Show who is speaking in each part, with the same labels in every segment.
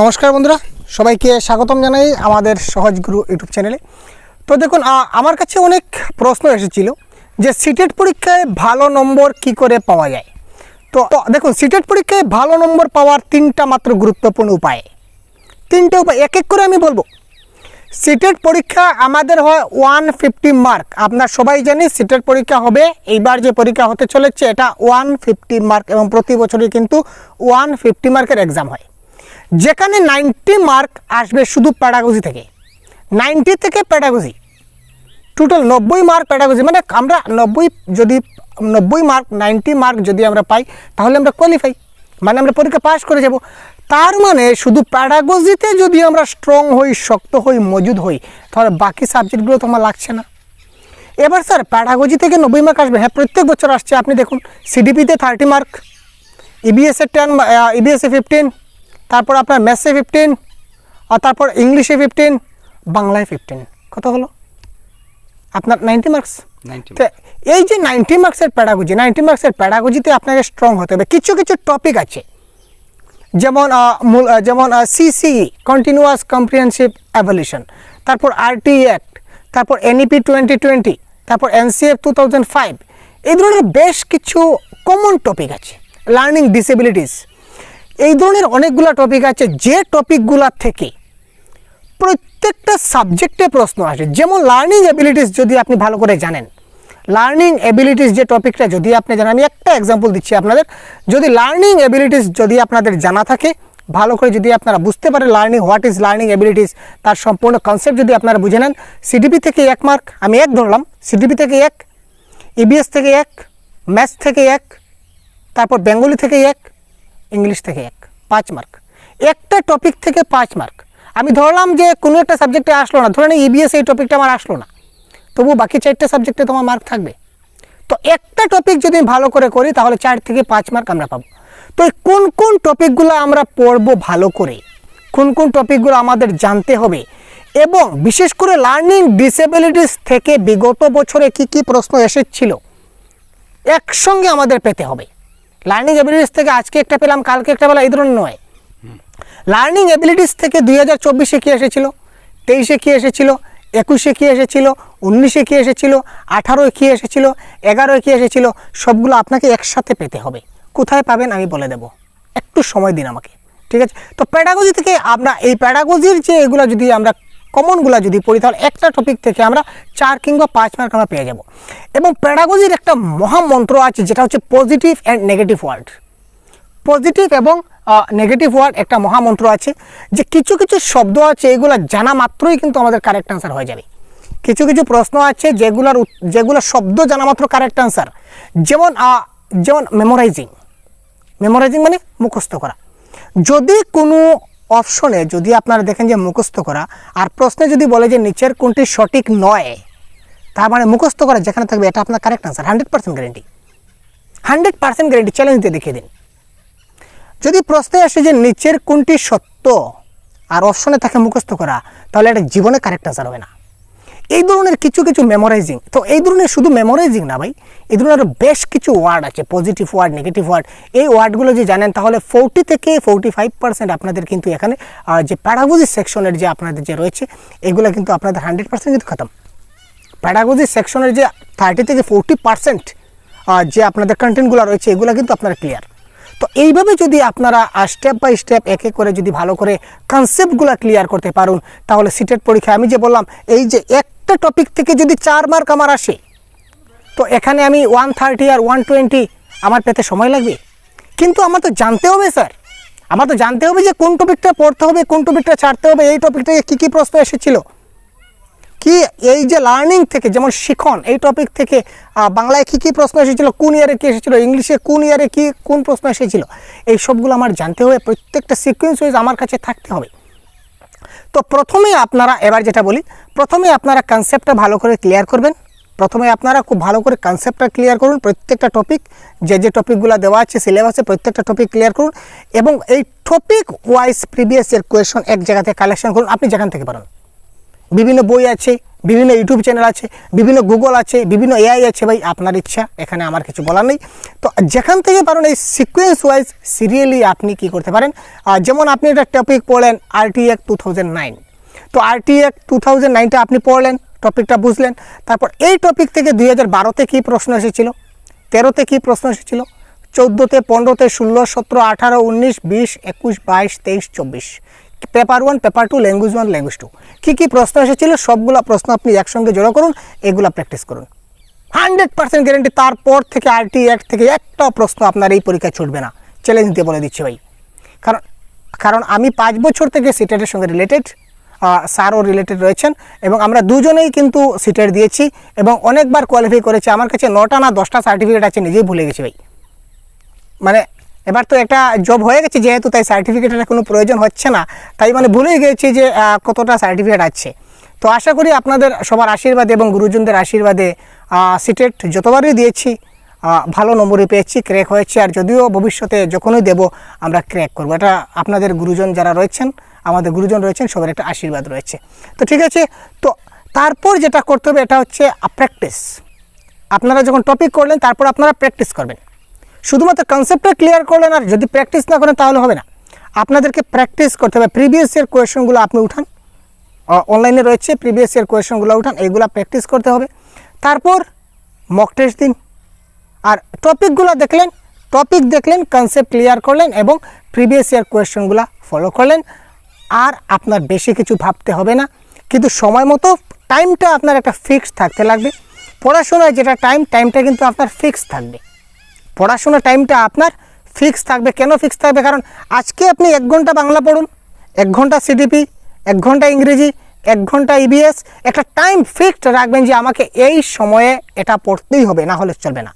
Speaker 1: নমস্কার বন্ধুরা, সবাইকে স্বাগতম জানাই আমাদের সহজ গুরু ইউটিউব চ্যানেলে। তো দেখুন আমার কাছে অনেক প্রশ্ন এসেছিল যে সিটেট পরীক্ষায় ভালো নম্বর কি করে পাওয়া যায়? তো দেখুন, সিটেট পরীক্ষায় ভালো নম্বর পাওয়ার তিনটা মাত্র গুরুত্বপূর্ণ উপায়। তিনটে উপায়, এক এক করে আমি বলব। সিটেট পরীক্ষা আমাদের হয় ওয়ান ফিফটি মার্ক। আপনার সবাই জানি সিটেট পরীক্ষা হবে, এইবার যে পরীক্ষা হতে চলেছে, এটা ওয়ান ফিফটি মার্ক এবং প্রতি বছরই কিন্তু ওয়ান ফিফটি মার্কের এক্সাম হয়। যেখানে নাইনটি মার্ক আসবে শুধু প্যাডাগজি থেকে। নাইনটি থেকে প্যাডাগজি টোটাল নব্বই মার্ক প্যাডাগজি মানে আমরা নব্বই যদি, নব্বই মার্ক, নাইনটি মার্ক যদি আমরা পাই, তাহলে আমরা কোয়ালিফাই মানে আমরা পরীক্ষা পাস করে যাব। তার মানে শুধু প্যাডাগজিতে যদি আমরা স্ট্রং হই, শক্ত হই, মজুদ হই, তাহলে বাকি সাবজেক্টগুলো তো আমার লাগছে না। এবার স্যার প্যাডাগজি থেকে নব্বই মার্ক আসবে। হ্যাঁ প্রত্যেক বছর আসছে। আপনি দেখুন সিডিপিতে thirty mark EBSA ten EBSA fifteen তারপর আপনার ম্যাথসে ফিফটিন আর তারপর ইংলিশে ফিফটিন বাংলায় ফিফটিন কত হলো? আপনার নাইনটি মার্কস
Speaker 2: 90
Speaker 1: তো এই যে নাইনটি মার্কসের প্যাডাগজি নাইনটি মার্কসের প্যাডাগজিতে আপনাকে স্ট্রং হতে হবে। কিছু কিছু টপিক আছে। যেমন যেমন সিসি কন্টিনিউয়াস কম্প্রিহেন্সিভ অ্যাভলিউশন তারপর আরটি অ্যাক্ট তারপর E এনইপি টোয়েন্টি টোয়েন্টি তারপর এনসিএফ টু থাউজেন্ড ফাইভ এই ধরনের বেশ কিছু কমন টপিক আছে। লার্নিং ডিসেবিলিটিস এই ধরনের অনেকগুলো টপিক আছে, যে টপিকগুলোর থেকে প্রত্যেকটা সাবজেক্টে প্রশ্ন আসে। যেমন লার্নিং এবিলিটিস যদি আপনি ভালো করে জানেন লার্নিং এবিলিটিস যে টপিকটা যদি আপনি জানেন, আমি একটা এক্সাম্পল দিচ্ছি আপনাদের। যদি লার্নিং এবিলিটিস যদি আপনাদের জানা থাকে, ভালো করে যদি আপনারা বুঝতে পারেন learning what is learning abilities তার সম্পূর্ণ কনসেপ্ট যদি আপনারা বুঝে নেন সিডিপি থেকে এক মার্ক আমি এক ধরলাম সিডিপি থেকে এক ইবিএস থেকে এক ম্যাথস থেকে এক, তারপর বেঙ্গলি থেকে এক ইংলিশ থেকে এক, পাঁচ মার্ক। একটা টপিক থেকে পাঁচ মার্ক। আমি ধরলাম যে কোনো একটা সাবজেক্টে আসলো না, ধরে ইবিএস এই টপিকটা আমার আসলো না। তবু বাকি চারটে সাবজেক্টে তোমার মার্ক থাকবে। তো একটা টপিক যদি ভালো করে করি, তাহলে চার থেকে পাঁচ মার্ক আমরা পাবো। তো এই কোন কোন টপিকগুলো আমরা পড়ব ভালো করে? কোন কোন টপিকগুলো আমাদের জানতে হবে? এবং বিশেষ করে লার্নিং ডিসেবিলিটিস থেকে বিগত বছরে কি কি প্রশ্ন এসেছিল? একসঙ্গে আমাদের পেতে হবে। লার্নিং এবিলিটিস থেকে আজকে একটা পেলাম, কালকে একটা পেলাম, এই ধরনের নয়। লার্নিং এবিলিটিস থেকে দুই হাজার চব্বিশে কী এসেছিল? তেইশে কী এসেছিল? একুশে কী এসেছিল? উনিশে কী এসেছিল? আঠারোয় কী এসেছিল? এগারোয় কী এসেছিল? সবগুলো আপনাকে একসাথে পেতে হবে। কোথায় পাবেন আমি বলে দেব। একটু সময় দিন আমাকে, ঠিক আছে? তো প্যাডাগজি থেকে আমরা, এই প্যাডাগজির যে এগুলো যদি আমরা কমনগুলো যদি পড়ি, তাহলে একটা টপিক থেকে আমরা চার কিংবা পাঁচ মার্ক আমরা পেয়ে যাব। এবং প্যাডাগজির একটা মহামন্ত্র আছে, যেটা হচ্ছে positive and negative word positive এবং নেগেটিভ ওয়ার্ড একটা মহামন্ত্র আছে, যে কিছু কিছু শব্দ আছে, এগুলো জানা মাত্রই কিন্তু আমাদের কারেক্ট অ্যান্সার হয়ে যাবে। কিছু কিছু প্রশ্ন আছে, যেগুলোর যেগুলো শব্দ জানা মাত্র কারেক্ট অ্যান্সার যেমন যেমন মেমোরাইজিং মেমোরাইজিং মানে মুখস্থ করা। যদি কোনো অপশনে যদি আপনারা দেখেন যে মুখস্থ করা, আর প্রশ্নে যদি বলে যে নিচের কোনটি সঠিক নয়, তার মানে মুখস্থ করা যেখানে থাকবে, এটা আপনার correct answer hundred percent guarantee hundred percent guarantee challenge দিয়ে দেখিয়ে দিন। যদি প্রশ্নে আসে যে নিচের কোনটি সত্য, আর অপশনে থাকে মুখস্থ করা, তাহলে এটা জীবনে কারেক্ট আনসার হবে না। এই ধরনের কিছু কিছু মেমোরাইজিং তো এই ধরনের শুধু মেমোরাইজিং না ভাই, এই ধরনের আরও বেশ কিছু ওয়ার্ড আছে পজিটিভ ওয়ার্ড নেগেটিভ ওয়ার্ড এই ওয়ার্ডগুলো যে জানেন তাহলে ফোরটি থেকে ফোরটি ফাইভ পার্সেন্ট আপনাদের কিন্তু এখানে যে প্যারাগোজি সেকশনের যে আপনাদের যে রয়েছে, এগুলো কিন্তু আপনাদের হান্ড্রেড পার্সেন্ট কিন্তু খতম। প্যাডাগজি সেকশনের যে থার্টি থেকে ফোরটি পার্সেন্ট যে আপনাদের কন্টেন্টগুলো রয়েছে, এগুলো কিন্তু আপনারা ক্লিয়ার তো এইভাবে যদি আপনারা স্টেপ বাই স্টেপ এক এক করে যদি ভালো করে কনসেপ্টগুলো ক্লিয়ার করতে পারুন, তাহলে সিটের পরীক্ষা আমি যে বললাম, এই যে একটা টপিক থেকে যদি চার মার্ক আমার আসে, তো এখানে আমি ওয়ান থার্টি আর ওয়ান টোয়েন্টি আমার পেতে সময় লাগবে। কিন্তু আমার তো জানতে হবে স্যার আমার তো জানতে হবে যে কোন টপিকটা পড়তে হবে, কোন টপিকটা ছাড়তে হবে, এই টপিক কী কী প্রশ্ন এসেছিল। কি এই যে লার্নিং থেকে, যেমন শিখন, এই টপিক থেকে বাংলায় কী কী প্রশ্ন এসেছিল, কোন ইয়ারে কী এসেছিল, ইংলিশে কোন ইয়ারে কী, কোন প্রশ্ন এসেছিল, এই সবগুলো আমার জানতে হবে, প্রত্যেকটা সিকোয়েন্স ওয়াইজ আমার কাছে থাকতে হবে। তো প্রথমে আপনারা, এবার যেটা বলি, প্রথমে আপনারা কনসেপ্টটা ভালো করে ক্লিয়ার করবেন। প্রথমে আপনারা খুব ভালো করে কনসেপ্টটা ক্লিয়ার করুন, প্রত্যেকটা টপিক যে যে টপিকগুলো দেওয়া আছে সিলেবাসে প্রত্যেকটা টপিক ক্লিয়ার করুন এবং এই topic wise previous year question এক জায়গাতে কালেকশন করুন, আপনি যেখান থেকে পারেন। বিভিন্ন বই আছে বিভিন্ন ইউটিউব চ্যানেল আছে, বিভিন্ন গুগল আছে, বিভিন্ন এআই আছে ভাই, আপনার ইচ্ছা, এখানে আমার কিছু বলার নেই। তো যেখান থেকে পারেন এই সিকোয়েন্স ওয়াইজ সিরিয়ালি আপনি কি করতে পারেন? যেমন আপনি একটা টপিক পড়লেন আরটিএক টু থাউজেন্ড নাইন তো আরটিএক টু থাউজেন্ড নাইনটা আপনি পড়লেন টপিকটা বুঝলেন। তারপর এই টপিক থেকে দুই হাজার বারোতে কী প্রশ্ন এসেছিল? তেরোতে কী প্রশ্ন এসেছিল? চোদ্দোতে, পনেরোতে ষোলো সতেরো, আঠারো, উনিশ, বিশ, একুশ, বাইশ, তেইশ, চব্বিশ। Paper one paper two language one language two কী কী প্রশ্ন এসেছিল? সবগুলো প্রশ্ন আপনি একসঙ্গে জড়ো করুন, এগুলো প্র্যাকটিস করুন। হান্ড্রেড পার্সেন্ট গ্যারেন্টি তারপর থেকে আরটি অ্যাক্ট থেকে একটা প্রশ্ন আপনার এই পরীক্ষায় ছুটবে না। চ্যালেঞ্জ দিয়ে বলে দিচ্ছি ভাই। কারণ কারণ আমি পাঁচ বছর থেকে সিটেটের সঙ্গে রিলেটেড স্যারও রিলেটেড রয়েছেন এবং আমরা দুজনেই কিন্তু সিটেট দিয়েছি এবং অনেকবার কোয়ালিফাই করেছি। আমার কাছে নটা না দশটা সার্টিফিকেট আছে, নিজেই ভুলে গেছি ভাই। মানে এবার তো একটা জব হয়ে গেছে, যেহেতু তাই সার্টিফিকেটের কোনো প্রয়োজন হচ্ছে না। তাই মানে ভুলেই গেছি যে কতটা সার্টিফিকেট আছে। তো আশা করি আপনাদের সবার আশীর্বাদে এবং গুরুজনদের আশীর্বাদে সিটেট যতবারই দিয়েছি ভালো নম্বরই পেয়েছি ক্র্যাক হয়েছে। আর যদিও ভবিষ্যতে যখনই দেব, আমরা ক্র্যাক করব। এটা আপনাদের গুরুজন যারা রয়েছেন, আমাদের গুরুজন রয়েছেন, সবার একটা আশীর্বাদ রয়েছে। তো ঠিক আছে, তো তারপর যেটা করতে হবে, এটা হচ্ছে প্র্যাকটিস আপনারা যখন টপিক করলেন, তারপর আপনারা প্র্যাকটিস করবেন। শুধুমাত্র কনসেপ্টটা ক্লিয়ার করলেন আর যদি প্র্যাকটিস না করেন তাহলে হবে না। আপনাদেরকে প্র্যাকটিস করতে হবে। প্রিভিয়াস ইয়ার কোয়েশনগুলো আপনি উঠান। অনলাইনে রয়েছে। প্রিভিয়াস ইয়ার কোয়েশনগুলো উঠান। এইগুলো প্র্যাকটিস করতে হবে। তারপর মক টেস্ট দিন। আর টপিকগুলো দেখলেন টপিক দেখলেন কনসেপ্ট ক্লিয়ার করলেন এবং প্রিভিয়াস ইয়ার কোয়েশনগুলো ফলো করলেন। আর আপনার বেশি কিছু ভাবতে হবে না। কিন্তু সময় মতো টাইমটা আপনার একটা ফিক্সড থাকতে লাগবে। পড়াশোনায় যেটা টাইম টাইমটা কিন্তু আপনার ফিক্স থাকবে। পড়াশোনার টাইমটা আপনার ফিক্স থাকবে। কেন ফিক্স থাকবে? কারণ আজকে আপনি এক ঘণ্টা বাংলা পড়ুন, এক ঘণ্টা সিডিপি এক ঘণ্টা ইংরেজি, এক ঘণ্টা ইবিএস একটা টাইম ফিক্সড রাখবেন যে আমাকে এই সময়ে এটা পড়তেই হবে, না হলে চলবে না।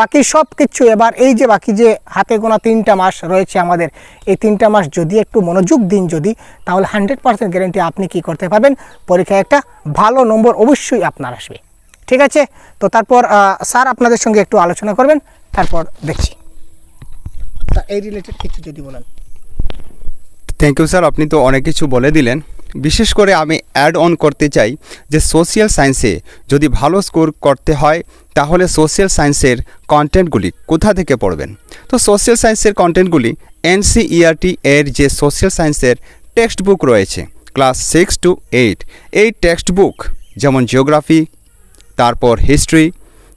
Speaker 1: বাকি সব কিছু এবার এই যে বাকি যে হাতে গোনা তিনটা মাস রয়েছে আমাদের, এই তিনটা মাস যদি একটু মনোযোগ দিন যদি, তাহলে হান্ড্রেড পার্সেন্ট গ্যারেন্টি আপনি কি করতে পারবেন? পরীক্ষায় একটা ভালো নম্বর অবশ্যই আপনার আসবে। ঠিক আছে? তো তারপর স্যার আপনাদের সঙ্গে একটু আলোচনা করবেন। তারপর দেখছি। তা এই রিলেটেড কিছু যদি বলেন।
Speaker 2: থ্যাংক ইউ স্যার আপনি তো অনেক কিছু বলে দিলেন। বিশেষ করে আমি অ্যাড অন করতে চাই যে সোশিয়াল সায়েন্সে যদি ভালো স্কোর করতে হয়, তাহলে সোশ্যাল সায়েন্সের কন্টেন্টগুলি কোথা থেকে পড়বেন? তো সোশ্যাল সায়েন্সের কন্টেন্টগুলি এনসিইআরটি এর যে সোশ্যাল সায়েন্সের টেক্সট বুক রয়েছে ক্লাস সিক্স টু এইট এই টেক্সট বুক যেমন জিওগ্রাফি তারপর হিস্ট্রি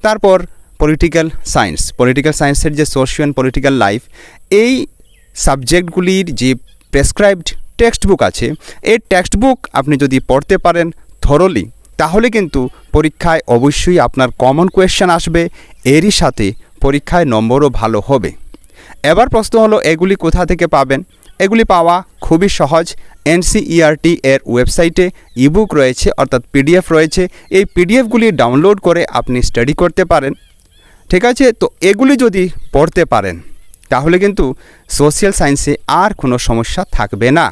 Speaker 2: তারপর পলিটিক্যাল সায়েন্স পলিটিক্যাল সায়েন্সের যে সোশিয়াল অ্যান্ড পলিটিক্যাল লাইফ এই সাবজেক্টগুলির যে প্রেসক্রাইবড টেক্সট বুক আছে, এই টেক্সট বুক আপনি যদি পড়তে পারেন থরলি তাহলে কিন্তু পরীক্ষায় অবশ্যই আপনার কমন কোয়েশ্চেন আসবে, এরই সাথে পরীক্ষায় নম্বরও ভালো হবে। এবার প্রশ্ন হলো, এগুলি কোথা থেকে পাবেন? এগুলি পাওয়া খুবই সহজ এনসিইআরটি এর ওয়েবসাইটে ইবুক রয়েছে, অর্থাৎ পিডিএফ রয়েছে, এই পিডিএফগুলি ডাউনলোড করে আপনি স্টাডি করতে পারেন। ঠিক আছে? তো এগুলি যদি পড়তে পারেন তাহলে কিন্তু সোশিয়াল সায়েন্সে আর কোনো সমস্যা থাকবে না।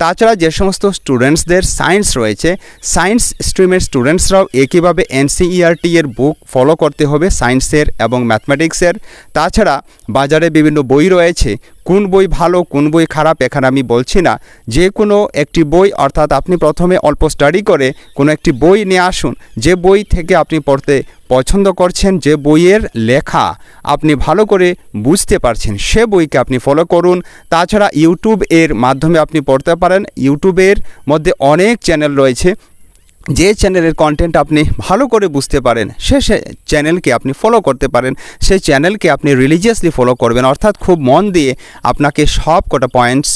Speaker 2: তাছাড়া যে সমস্ত স্টুডেন্টসদের সায়েন্স রয়েছে, সায়েন্স স্ট্রিমের স্টুডেন্টসরাও একইভাবে এনসিইআরটি এর বুক ফলো করতে হবে সায়েন্সের এবং ম্যাথমেটিক্সের। তাছাড়া বাজারে বিভিন্ন বই রয়েছে, কোন বই ভালো, কোন বই খারাপ এখানে আমি বলছি না। যে কোনো একটি বই, অর্থাৎ আপনি প্রথমে অল্প স্টাডি করে কোনো একটি বই নিয়ে আসুন। যে বই থেকে আপনি পড়তে পছন্দ করছেন, যে বইয়ের লেখা আপনি ভালো করে বুঝতে পারছেন, সে বইকে আপনি ফলো করুন। তাছাড়া ইউটিউব এর মাধ্যমে আপনি পড়তে পারেন। ইউটিউবের মধ্যে অনেক চ্যানেল রয়েছে। যে চ্যানেলের কন্টেন্ট আপনি ভালো করে বুঝতে পারেন, সে সে চ্যানেলকে আপনি ফলো করতে পারেন। সেই চ্যানেলকে আপনি রিলিজিয়াসলি ফলো করবেন। অর্থাৎ খুব মন দিয়ে আপনাকে সব কটা পয়েন্টস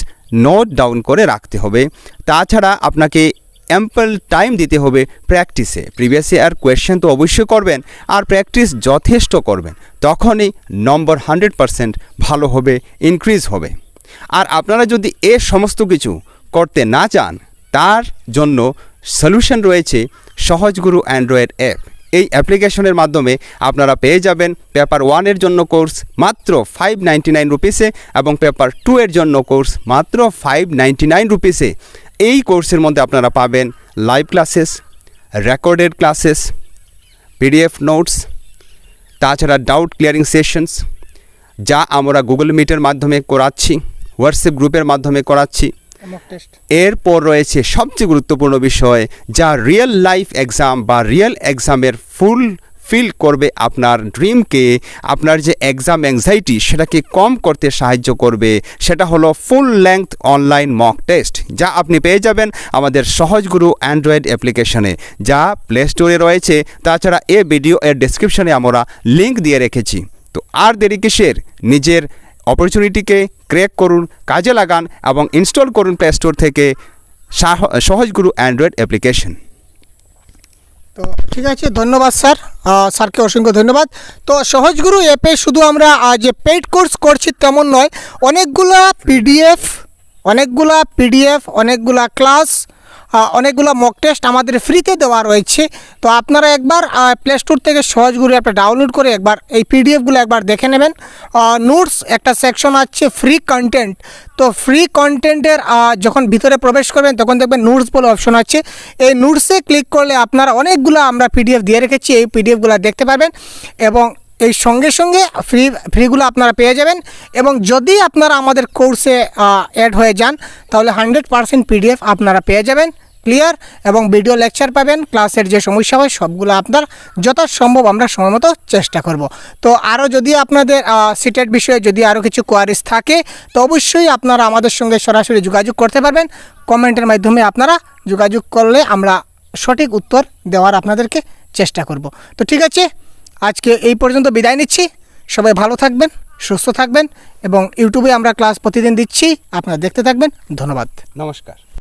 Speaker 2: নোট ডাউন করে রাখতে হবে। তাছাড়া আপনাকে অ্যাম্পল টাইম দিতে হবে প্র্যাকটিসে প্রিভিয়াস ইয়ার কোয়েশ্চেন তো অবশ্যই করবেন আর প্র্যাকটিস যথেষ্ট করবেন। তখনই নম্বর হান্ড্রেড পারসেন্ট ভালো হবে ইনক্রিজ হবে। আর আপনারা যদি এ সমস্ত কিছু করতে না চান, তার জন্য সলিউশন রয়েছে সহজগুরু অ্যান্ড্রয়েড অ্যাপ এই অ্যাপ্লিকেশনের মাধ্যমে আপনারা পেয়ে যাবেন পেপার ওয়ানের জন্য কোর্স মাত্র ফাইভ নাইনটি নাইন রুপিসে এবং পেপার টু এর জন্য কোর্স মাত্র ফাইভ নাইনটি নাইন রুপিসে এই কোর্সের মধ্যে আপনারা পাবেন live classes recorded classes PDF notes তাছাড়া ডাউট ক্লিয়ারিং সেশনস যা আমরা গুগল মিটের মাধ্যমে করাচ্ছি হোয়াটসঅ্যাপ গ্রুপের মাধ্যমে করাচ্ছি। এরপর রয়েছে সবচেয়ে গুরুত্বপূর্ণ বিষয় যা রিয়েল লাইফ এক্সাম বা রিয়েল এক্সামের ফুল ফিল করবে আপনার ড্রিমকে আপনার যে এক্সাম অ্যাংজাইটি সেটাকে কম করতে সাহায্য করবে, সেটা হলো full length online mock test যা আপনি পেয়ে যাবেন আমাদের সহজগুরু অ্যান্ড্রয়েড অ্যাপ্লিকেশনে যা প্লে স্টোরে রয়েছে। তাছাড়া এ ভিডিও এর ডেসক্রিপশনে আমরা লিঙ্ক দিয়ে রেখেছি। তো আর দেরি কিসের? নিজের অপরচুনিটিকে ক্র্যাক করুন, কাজে লাগান এবং ইনস্টল করুন প্লে স্টোর থেকে সাহ- সহজগুরু অ্যান্ড্রয়েড অ্যাপ্লিকেশন
Speaker 1: তো ঠিক আছে, ধন্যবাদ স্যার। স্যারকে অসংখ্য ধন্যবাদ। তো সহজগুরু অ্যাপে শুধু আমরা যে পেইড কোর্স করছি তেমন নয়, অনেকগুলা পিডিএফ অনেকগুলা পিডিএফ অনেকগুলা ক্লাস অনেকগুলো মক টেস্ট আমাদের ফ্রিতে দেওয়া রয়েছে। তো আপনারা একবার প্লে স্টোর থেকে সহজ সহজগুরু অ্যাপটা ডাউনলোড করে একবার এই পিডিএফগুলো একবার দেখে নেবেন। নোটস একটা সেকশন আছে ফ্রি কন্টেন্ট তো ফ্রি কন্টেন্টের যখন ভিতরে প্রবেশ করবেন, তখন দেখবেন নোটস বলে অপশন আছে। এই নোটসে ক্লিক করলে আপনারা অনেকগুলো আমরা পিডিএফ দিয়ে রেখেছি, এই পিডিএফগুলো দেখতে পাবেন এবং এই সঙ্গে সঙ্গে ফ্রি ফ্রিগুলো আপনারা পেয়ে যাবেন এবং যদি আপনারা আমাদের কোর্সে অ্যাড হয়ে যান, তাহলে হান্ড্রেড পারসেন্ট পিডিএফ আপনারা পেয়ে যাবেন। ক্লিয়ার এবং ভিডিও লেকচার পাবেন, ক্লাসের যে সমস্যা হয় সবগুলো আপনার যথাসম্ভব আমরা সময় মতো চেষ্টা করব। তো আরও যদি আপনাদের সিটেট বিষয়ে যদি আরও কিছু কোয়ারিজ থাকে, তো অবশ্যই আপনারা আমাদের সঙ্গে সরাসরি যোগাযোগ করতে পারবেন। কমেন্টের মাধ্যমে আপনারা যোগাযোগ করলে আমরা সঠিক উত্তর দেওয়ার আপনাদেরকে চেষ্টা করব। তো ঠিক আছে, আজকে এই পর্যন্ত বিদায় নিচ্ছি। সবাই ভালো থাকবেন, সুস্থ থাকবেন এবং ইউটিউবে আমরা ক্লাস প্রতিদিন দিচ্ছি। আপনারা দেখতে থাকবেন। ধন্যবাদ।
Speaker 2: নমস্কার।